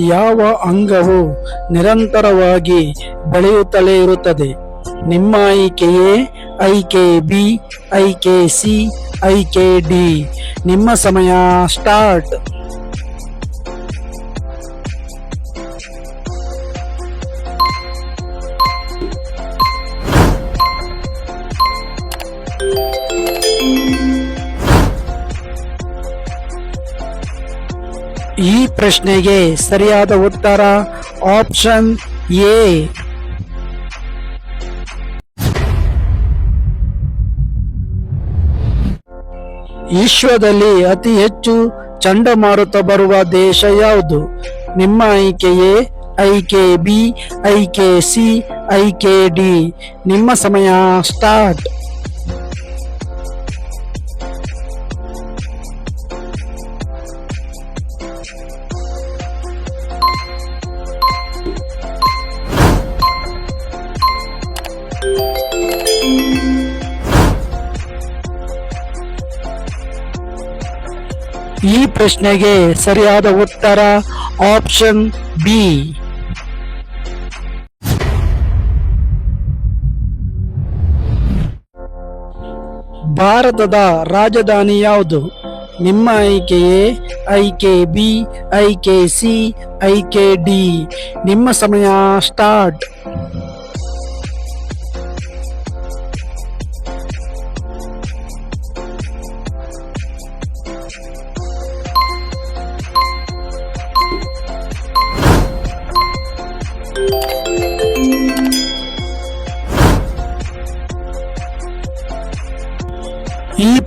ಯಾವ ಅಂಗವು ನಿರಂತರವಾಗಿ ಬೆಳೆಯುತ್ತಲೇ ಇರುತ್ತದೆ? ನಿಮ್ಮ ಆಯ್ಕೆಯೇ ಐಕೆ ಬಿ, ಐಕೆ ಸಿ, ಐಕೆ ಡಿ. ನಿಮ್ಮ ಸಮಯ ಸ್ಟಾರ್ಟ್. ಈ ಪ್ರಶ್ನೆಗೆ ಸರಿಯಾದ ಉತ್ತರ ಆಪ್ಷನ್ ಎ. ವಿಶ್ವದಲ್ಲಿ ಅತಿ ಹೆಚ್ಚು ಚಂಡಮಾರುತ ಬರುವ ದೇಶ ಯಾವುದು? ನಿಮ್ಮ ಆಯ್ಕೆಯೇ ಐಕೆ ಬಿ, ಐಕೆ ಸಿ, ಐಕೆ ಡಿ. ನಿಮ್ಮ ಸಮಯ ಸ್ಟಾರ್ಟ್. ಈ ಪ್ರಶ್ನೆಗೆ ಸರಿಯಾದ ಉತ್ತರ ಆಪ್ಷನ್ ಬಿ. ಭಾರತದ ರಾಜಧಾನಿ ಯಾವುದು? ನಿಮ್ಮ ಆಯ್ಕೆಯೇ ಐಕೆ ಬಿ ಐಕೆ ಸಿ ಐಕೆ ಡಿ. ನಿಮ್ಮ ಸಮಯ ಸ್ಟಾರ್ಟ್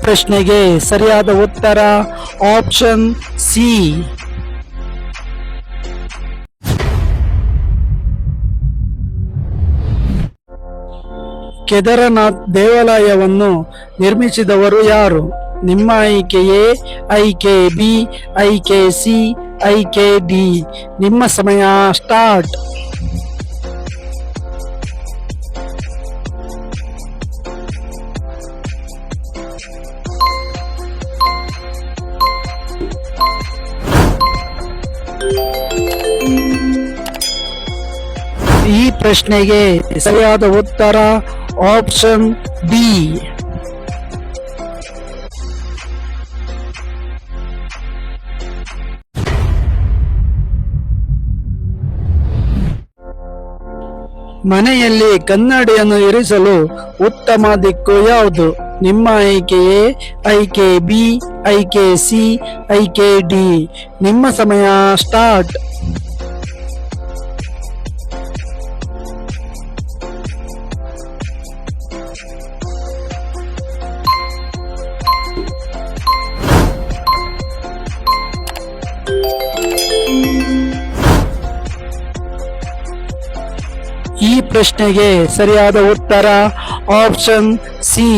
ಪ್ರಶ್ನೆಗೆ ಸರಿಯಾದ ಉತ್ತರ ಆಪ್ಷನ್ ಸಿ. ಕೇದಾರನಾಥ್ ದೇವಾಲಯವನ್ನು ನಿರ್ಮಿಸಿದವರು ಯಾರು? ನಿಮ್ಮ ಆಯ್ಕೆಯೇ ಐಕೆ ಬಿ ಐಕೆ ಸಿ ಐಕೆ ಡಿ. ನಿಮ್ಮ ಸಮಯ ಸ್ಟಾರ್ಟ್. ಪ್ರಶ್ನೆಗೆ ಸರಿಯಾದ ಉತ್ತರ ಆಪ್ಷನ್ ಡಿ ಮನೆಯಲ್ಲಿ ಕನ್ನಡಿಯನ್ನು ಇರಿಸಲು ಉತ್ತಮ ದಿಕ್ಕು ಯಾವುದು? ನಿಮ್ಮ ಆಯ್ಕೆಯೇ ಐಕೆ ಬಿ ಐಕೆ ಸಿ ಐಕೆ ಡಿ. ನಿಮ್ಮ ಸಮಯ ಸ್ಟಾರ್ಟ್. ಈ ಪ್ರಶ್ನೆಗೆ ಸರಿಯಾದ ಉತ್ತರ ಆಪ್ಷನ್ ಸಿ.